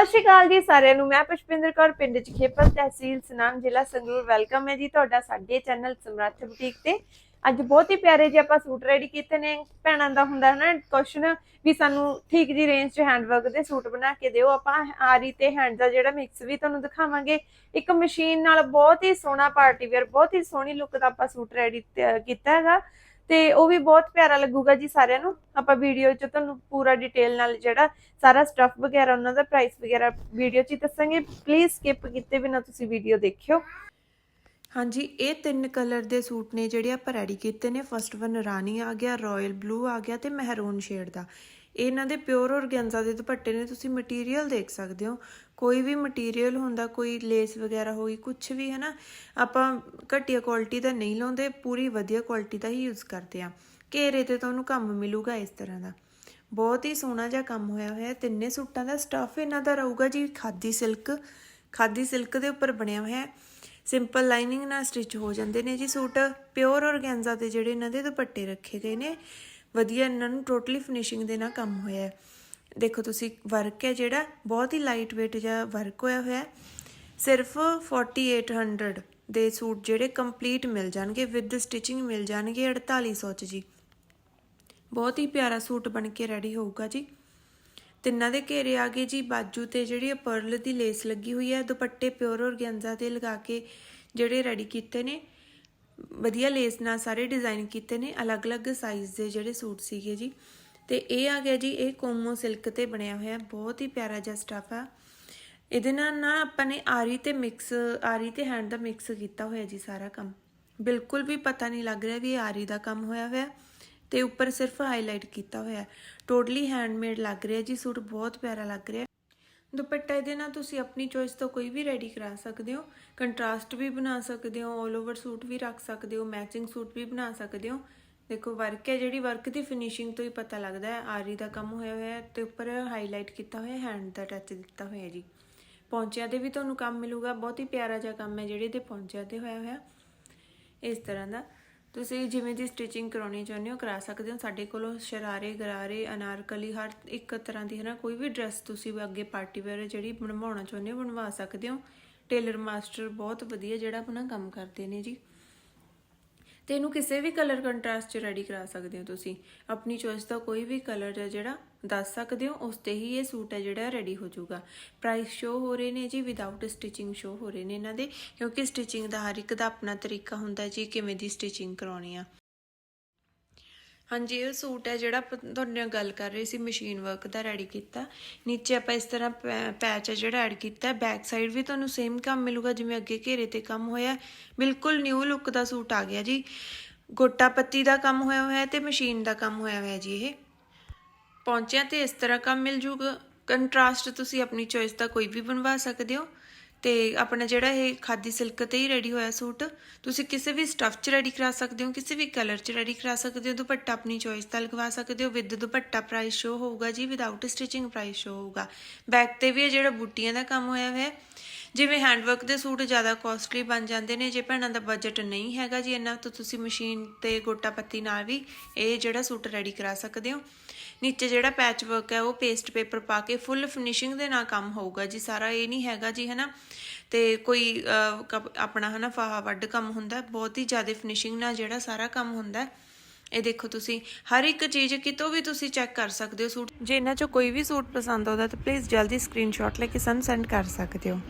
ਸਤਿ ਸ਼੍ਰੀ ਅਕਾਲ ਜੀ ਸਾਰਿਆਂ ਨੂੰ। ਮੈਂ ਪੁਸ਼ਪਿੰਦਰ ਕੌਰ, ਪਿੰਡ ਚਖੇਪਲ ਤਹਿਸੀਲ ਸਨਾਮ, ਜ਼ਿਲ੍ਹਾ ਸੰਗਰੂਰ। ਵੈਲਕਮ ਹੈ ਜੀ ਤੁਹਾਡਾ ਸਾਡੇ ਚੈਨਲ ਸਮਰੱਥ ਬੁਟੀਕ ਤੇ। ਅੱਜ ਬਹੁਤ ਹੀ ਪਿਆਰੇ ਜਿਹੇ ਆਪਾਂ ਸੂਟ ਰੈਡੀ ਕੀਤੇ ਨੇ। ਭੈਣਾਂ ਦਾ ਹੁੰਦਾ ਨਾ ਕੁਐਸਚਨ ਵੀ ਸਾਨੂੰ ਠੀਕ ਜੀ ਰੇਂਜ 'ਚ ਹੈਂਡਵਰਕ ਦੇ ਸੂਟ ਬਣਾ ਕੇ ਦਿਓ। ਆਪਾਂ ਆਰੀ ਤੇ ਹੈਂਡ ਦਾ ਜਿਹੜਾ ਮਿਕਸ ਵੀ ਤੁਹਾਨੂੰ ਦਿਖਾਵਾਂਗੇ। ਇੱਕ ਮਸ਼ੀਨ ਨਾਲ ਬਹੁਤ ਹੀ ਸੋਹਣਾ ਪਾਰਟੀ ਵੇਅਰ ਬਹੁਤ ਹੀ ਸੋਹਣੀ ਲੁੱਕ ਦਾ ਆਪਾਂ ਸੂਟ ਰੈਡੀ ਕੀਤਾ ਹੈਗਾ। ਤੇ ਉਹ ਵੀ ਬਹੁਤ ਪਿਆਰਾ ਲੱਗੂਗਾ ਜੀ ਸਾਰਿਆਂ ਨੂੰ। ਆਪਾਂ ਵੀਡੀਓ 'ਚ ਤੁਹਾਨੂੰ ਪੂਰਾ ਡਿਟੇਲ ਨਾਲ ਜਿਹੜਾ ਸਾਰਾ ਸਟਫ ਵਗੈਰਾ, ਉਹਨਾਂ ਦਾ ਪ੍ਰਾਈਸ ਵਗੈਰਾ ਵੀਡੀਓ 'ਚ ਦੱਸਾਂਗੇ। ਪਲੀਜ਼ ਸਕਿਪ ਕੀਤੇ ਬਿਨਾ ਤੁਸੀਂ ਵੀਡੀਓ ਦੇਖਿਓ। ਹਾਂਜੀ, ਇਹ ਤਿੰਨ ਕਲਰ ਦੇ ਸੂਟ ਨੇ ਜਿਹੜੇ ਆਪਾਂ ਰੈਡੀ ਕੀਤੇ ਨੇ। ਫਸਟ ਵਨ ਰਾਣੀ ਆ ਗਿਆ ਰਾਇਲ ਬਲੂ ਆ ਗਿਆ ਤੇ ਮਹਿਰੂਨ ਸ਼ੇਡ ਦਾ। ਇਹਨਾਂ ਦੇ ਪਿਓਰ ਔਰਗੈਂਜ਼ਾ ਦੇ ਦੁਪੱਟੇ ਨੇ, ਤੁਸੀਂ ਮਟੀਰੀਅਲ ਦੇਖ ਸਕਦੇ ਹੋ। ਕੋਈ ਵੀ ਮਟੀਰੀਅਲ ਹੁੰਦਾ, ਕੋਈ ਲੇਸ ਵਗੈਰਾ ਹੋਈ ਕੁਝ ਵੀ ਹੈ ਨਾ ਆਪਾਂ ਘਟੀਆ ਕੁਆਲਿਟੀ ਦਾ ਨਹੀਂ ਲਾਉਂਦੇ, ਪੂਰੀ ਵਧੀਆ ਕੁਆਲਿਟੀ ਦਾ ਹੀ ਯੂਜ਼ ਕਰਦੇ ਆ ਘੇਰੇ ਤੇ ਤੁਹਾਨੂੰ ਕੰਮ ਮਿਲੂਗਾ ਇਸ ਤਰ੍ਹਾਂ ਦਾ। ਬਹੁਤ ਹੀ ਸੋਹਣਾ ਜਿਹਾ ਕੰਮ ਹੋਇਆ ਹੋਇਆ, ਤਿੰਨੇ ਸੂਟਾਂ ਦਾ ਸਟਫ ਇਹਨਾਂ ਦਾ ਰਹੂਗਾ ਜੀ, ਖਾਦੀ ਸਿਲਕ ਖਾਦੀ ਸਿਲਕ ਦੇ ਉੱਪਰ ਬਣਿਆ ਹੋਇਆ ਹੈ। ਸਿੰਪਲ ਲਾਈਨਿੰਗ ਨਾਲ ਸਟਿਚ ਹੋ ਜਾਂਦੇ ਨੇ ਜੀ ਸੂਟ। ਪਿਓਰ ਔਰਗੈਂਜ਼ਾ ਦੇ ਜਿਹੜੇ ਇਹਨਾਂ ਦੇ ਦੁਪੱਟੇ ਰੱਖੇ ਗਏ ਨੇ। ਵਧੀਆ ਇਹਨਾਂ ਨੂੰ ਟੋਟਲੀ ਫਿਨਿਸ਼ਿੰਗ ਦੇ ਨਾਲ ਕੰਮ ਹੋਇਆ ਹੈ। ਦੇਖੋ ਤੁਸੀਂ ਵਰਕ ਹੈ ਜਿਹੜਾ, ਬਹੁਤ ਹੀ ਲਾਈਟ weight ਜਿਹਾ ਵਰਕ ਹੋਇਆ ਹੋਇਆ ਹੈ। ਸਿਰਫ 4800 ਦੇ ਸੂਟ ਜਿਹੜੇ ਕੰਪਲੀਟ ਮਿਲ ਜਾਣਗੇ ਵਿਦ ਸਟਿਚਿੰਗ ਮਿਲ ਜਾਣਗੇ 4800 ਚ ਜੀ। ਬਹੁਤ ਹੀ ਪਿਆਰਾ ਸੂਟ ਬਣ ਕੇ ਰੈਡੀ ਹੋਊਗਾ ਜੀ। ਤਿੰਨਾਂ ਦੇ ਘੇਰੇ ਆ ਗਏ ਜੀ, ਬਾਜੂ ਤੇ ਜਿਹੜੀ ਪਰਲ ਦੀ ਲੇਸ ਲੱਗੀ ਹੋਈ ਹੈ, ਦੁਪੱਟੇ ਪਿਓਰ ਔਰਗੈਂਜ਼ਾ ਤੇ ਲਗਾ ਕੇ ਜਿਹੜੇ ਰੈਡੀ ਕੀਤੇ ਨੇ। ਵਧੀਆ ਲੇਸ ਨਾਲ ਸਾਰੇ ਡਿਜ਼ਾਈਨ ਕੀਤੇ ਨੇ, ਅਲੱਗ-ਅਲੱਗ ਸਾਈਜ਼ ਦੇ ਜਿਹੜੇ ਸੂਟ ਸੀਗੇ ਜੀ। ਤੇ ਇਹ ਆ ਗਿਆ ਜੀ, ਇਹ ਕੋਮੋ ਸਿਲਕ ਤੇ ਬਣਿਆ ਹੋਇਆ, ਬਹੁਤ ਹੀ ਪਿਆਰਾ ਜਿਹਾ ਸਟਫ ਆ। ਇਹਦੇ ਨਾਲ ਨਾ ਆਪਾਂ ਨੇ ਆਰੀ ਤੇ ਮਿਕਸ ਆਰੀ ਤੇ ਹੈਂਡ ਦਾ ਮਿਕਸ ਕੀਤਾ ਹੋਇਆ ਜੀ ਸਾਰਾ ਕੰਮ। ਬਿਲਕੁਲ ਵੀ ਪਤਾ ਨਹੀਂ ਲੱਗ ਰਿਹਾ ਵੀ ਇਹ ਆਰੀ ਦਾ ਕੰਮ ਹੋਇਆ ਹੋਇਆ, ਤੇ ਉੱਪਰ ਸਿਰਫ ਹਾਈਲਾਈਟ ਕੀਤਾ ਹੋਇਆ। ਟੋਟਲੀ ਹੈਂਡਮੇਡ ਲੱਗ ਰਿਹਾ ਜੀ, ਸੂਟ ਬਹੁਤ ਪਿਆਰਾ ਲੱਗ ਰਿਹਾ। ਦੁਪੱਟਾ ਇਹਦੇ ਨਾਲ ਤੁਸੀਂ ਆਪਣੀ ਚੋਇਸ ਤੋਂ ਕੋਈ ਵੀ ਰੈਡੀ ਕਰਾ ਸਕਦੇ ਹੋ। ਕੰਟਰਾਸਟ ਵੀ ਬਣਾ ਸਕਦੇ ਹੋ 올 ਓਵਰ ਸੂਟ ਵੀ ਰੱਖ ਸਕਦੇ ਹੋ ਮੈਚਿੰਗ ਸੂਟ ਵੀ ਬਣਾ ਸਕਦੇ ਹੋ। ਦੇਖੋ ਵਰਕ ਹੈ ਜਿਹੜੀ ਵਰਕ ਦੀ ਫਿਨਿਸ਼ਿੰਗ ਤੋਂ ਹੀ ਪਤਾ ਲੱਗਦਾ ਹੈ। ਆਰੀ ਦਾ ਕੰਮ ਹੋਇਆ ਹੋਇਆ ਹੈ ਤੇ ਉੱਪਰ ਹਾਈਲਾਈਟ ਕੀਤਾ ਹੋਇਆ ਹੈਂਡ ਦਾ ਟੱਚ ਦਿੱਤਾ ਹੋਇਆ ਜੀ। ਪੌਂਚਿਆਂ ਦੇ ਵੀ ਤੁਹਾਨੂੰ ਕੰਮ ਮਿਲੂਗਾ, ਬਹੁਤ ਹੀ ਪਿਆਰਾ ਜਿਹਾ ਕੰਮ ਹੈ ਜਿਹੜੇ ਦੇ ਪੌਂਚਿਆਂ ਤੇ ਹੋਇਆ ਹੋਇਆ। ਇਸ ਤਰ੍ਹਾਂ ਦਾ। ਤੁਸੀਂ ਜਿਵੇਂ ਦੀ ਸਟਿਚਿੰਗ ਕਰਾਉਣੀ ਚਾਹੁੰਦੇ ਹੋ, ਕਰਾ ਸਕਦੇ ਹੋ। ਸਾਡੇ ਕੋਲੋਂ ਸ਼ਰਾਰੇ, ਗਰਾਰੇ, ਅਨਾਰਕਲੀ, ਹਰ ਇੱਕ ਤਰ੍ਹਾਂ ਦੀ ਹੈ ਨਾ ਕੋਈ ਵੀ ਡਰੈਸ ਤੁਸੀਂ ਅੱਗੇ ਪਾਰਟੀ ਵੇਅਰ ਜਿਹੜੀ ਬਣਵਾਉਣਾ ਚਾਹੁੰਦੇ ਹੋ, ਬਣਵਾ ਸਕਦੇ ਹੋ। ਟੇਲਰ ਮਾਸਟਰ ਬਹੁਤ ਵਧੀਆ ਜਿਹੜਾ ਆਪਣਾ ਕੰਮ ਕਰਦੇ ਨੇ ਜੀ। ਤੇ ਇਹਨੂੰ ਕਿਸੇ ਵੀ ਕਲਰ ਕੰਟਰਾਸਟ ਚ ਰੈਡੀ ਕਰਾ ਸਕਦੇ ਹੋ ਤੁਸੀਂ। ਆਪਣੀ ਚੋਇਸ ਦਾ ਕੋਈ ਵੀ ਕਲਰ ਹੈ ਜਿਹੜਾ ਦੱਸ ਸਕਦੇ ਹੋ, ਉਸ ਤੇ ਹੀ ਇਹ ਸੂਟ ਹੈ ਜਿਹੜਾ ਰੈਡੀ ਹੋ ਜਾਊਗਾ। ਪ੍ਰਾਈਸ ਸ਼ੋ ਹੋ ਰਹੇ ਨੇ ਜੀ ਵਿਦਆਊਟ ਸਟਿਚਿੰਗ ਸ਼ੋ ਹੋ ਰਹੇ ਨੇ ਇਹਨਾਂ ਦੇ, ਕਿਉਂਕਿ ਸਟਿਚਿੰਗ ਦਾ ਹਰ ਇੱਕ ਦਾ ਆਪਣਾ ਤਰੀਕਾ ਹੁੰਦਾ ਜੀ, ਕਿਵੇਂ ਦੀ ਸਟਿਚਿੰਗ ਕਰਾਉਣੀ ਆ। ਹਾਂਜੀ, ਇਹ ਸੂਟ ਹੈ ਜਿਹੜਾ ਆਪਾਂ ਤੁਹਾਡੇ ਨਾਲ ਗੱਲ ਕਰ ਰਹੀ ਸੀ ਮਸ਼ੀਨ ਵਰਕ ਦਾ ਰੈਡੀ ਕੀਤਾ। ਨੀਚੇ ਆਪਾਂ ਇਸ ਤਰ੍ਹਾਂ ਪੈ- ਪੈਚ ਹੈ ਜਿਹੜਾ ਐਡ ਕੀਤਾ ਬੈਕ ਸਾਈਡ ਵੀ ਤੁਹਾਨੂੰ ਸੇਮ ਕੰਮ ਮਿਲੂਗਾ, ਜਿਵੇਂ ਅੱਗੇ ਘੇਰੇ ਤੇ ਕੰਮ ਹੋਇਆ। ਬਿਲਕੁਲ ਨਿਊ ਲੁੱਕ ਦਾ ਸੂਟ ਆ ਗਿਆ ਜੀ। ਗੋਟਾ ਪੱਤੀ ਦਾ ਕੰਮ ਹੋਇਆ ਹੋਇਆ ਹੈ ਤੇ ਮਸ਼ੀਨ ਦਾ ਕੰਮ ਹੋਇਆ ਹੋਇਆ ਜੀ ਇਹ। ਪਹੁੰਚਿਆ ਤੇ ਇਸ ਤਰ੍ਹਾਂ ਕੰਮ ਮਿਲ ਜੂਗਾ। ਕੰਟਰਾਸਟ ਤੁਸੀਂ ਆਪਣੀ ਚੋਇਸ ਦਾ ਕੋਈ ਵੀ ਬਣਵਾ ਸਕਦੇ ਹੋ। ਤੇ ਆਪਣਾ ਜਿਹੜਾ ਇਹ ਖਾਦੀ ਸਿਲਕ ਤੇ ਹੀ ਰੈਡੀ ਹੋਇਆ ਸੂਟ, ਤੁਸੀਂ ਕਿਸੇ ਵੀ ਸਟਫ 'ਚ ਰੈਡੀ ਕਰਾ ਸਕਦੇ ਹੋ, ਕਿਸੇ ਵੀ ਕਲਰ 'ਚ ਰੈਡੀ ਕਰਾ ਸਕਦੇ ਹੋ, ਦੁਪੱਟਾ ਆਪਣੀ ਚੋਇਸ ਦਾ ਲਗਵਾ ਸਕਦੇ ਹੋ ਵਿਦ ਦੁਪੱਟਾ ਪ੍ਰਾਈਸ ਸ਼ੋ ਹੋਊਗਾ ਜੀ ਵਿਦਆਊਟ ਸਟਿਚਿੰਗ ਪ੍ਰਾਈਸ ਸ਼ੋ ਹੋਊਗਾ। ਬੈਕ ਤੇ ਵੀ ਇਹ ਜਿਹੜਾ ਬੂਟੀਆਂ ਦਾ ਕੰਮ ਹੋਇਆ ਹੋਇਆ ਹੈ ਜਿਵੇਂ ਹੈਂਡਵਰਕ ਦੇ ਸੂਟ ਜ਼ਿਆਦਾ ਕਾਸਟਲੀ ਬਣ ਜਾਂਦੇ ਨੇ ਜੇ ਭੈਣਾਂ ਦਾ ਬਜਟ ਨਹੀਂ ਹੈਗਾ ਜੀ ਇੰਨਾ ਤਾਂ ਤੁਸੀਂ ਮਸ਼ੀਨ ਤੇ ਗੋਟਾ ਪੱਤੀ ਨਾਲ ਵੀ ਇਹ ਜਿਹੜਾ ਸੂਟ ਰੈਡੀ ਕਰਾ ਸਕਦੇ ਹੋ। ਨੀਚੇ ਜਿਹੜਾ ਪੈਚ ਵਰਕ ਹੈ ਉਹ ਪੇਸਟ ਪੇਪਰ ਪਾ ਕੇ ਫੁੱਲ ਫਿਨਿਸ਼ਿੰਗ ਦੇ ਨਾਲ ਕੰਮ ਹੋਊਗਾ ਜੀ ਸਾਰਾ ਇਹ ਨਹੀਂ ਹੈਗਾ ਜੀ ਹਨਾ। ਤੇ ਕੋਈ ਅਹ, ਕਪ- ਆਪਣਾ ਹਨਾ ਫਾਹਾ ਵੱਡ ਕੰਮ ਹੁੰਦਾ ਬਹੁਤ ਹੀ ਜ਼ਿਆਦਾ ਫਿਨਿਸ਼ਿੰਗ ਨਾਲ ਜਿਹੜਾ ਸਾਰਾ ਕੰਮ ਹੁੰਦਾ। ਇਹ ਦੇਖੋ ਤੁਸੀਂ ਹਰ ਇੱਕ ਚੀਜ਼ ਕਿਤੋਂ ਵੀ ਤੁਸੀਂ ਚੈੱਕ ਕਰ ਸਕਦੇ ਹੋ ਸੂਟ। ਜੇ ਇਹਨਾਂ ਚੋਂ ਕੋਈ ਵੀ ਸੂਟ ਪਸੰਦ ਆਉਂਦਾ ਤਾਂ ਪਲੀਜ਼ ਜਲਦੀ ਸਕਰੀਨਸ਼ਾਟ ਲੈ ਕੇ ਸਾਨੂੰ ਸੈਂਡ ਕਰ ਸਕਦੇ ਹੋ।